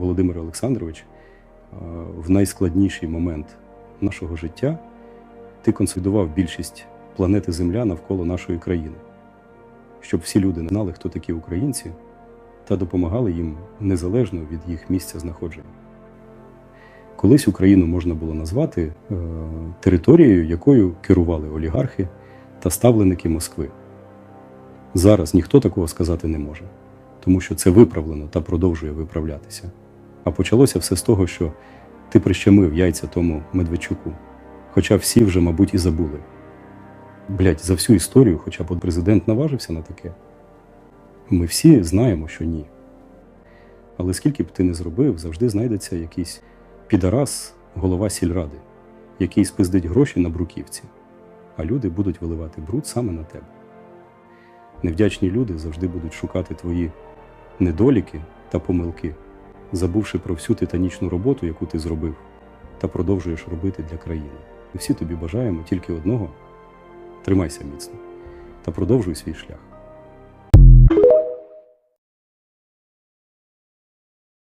Володимир Олександрович, е, в найскладніший момент нашого життя ти консолідував більшість планети Земля навколо нашої країни, щоб всі люди знали, хто такі українці, та допомагали їм незалежно від їх місця знаходження. Колись Україну можна було назвати е, територією, якою керували олігархи та ставленики Москви. Зараз ніхто такого сказати не може, тому що це виправлено та продовжує виправлятися. А почалося все з того, що ти прищемив яйця тому Медведчуку, хоча всі вже, мабуть, і забули. Блять, за всю історію, хоча б от президент наважився на таке. Ми всі знаємо, що ні. Але скільки б ти не зробив, завжди знайдеться якийсь підарас, голова сільради, який спиздить гроші на бруківці, а люди будуть виливати бруд саме на тебе. Невдячні люди завжди будуть шукати твої недоліки та помилки, забувши про всю титанічну роботу, яку ти зробив, та продовжуєш робити для країни. І всі тобі бажаємо тільки одного: тримайся міцно та продовжуй свій шлях.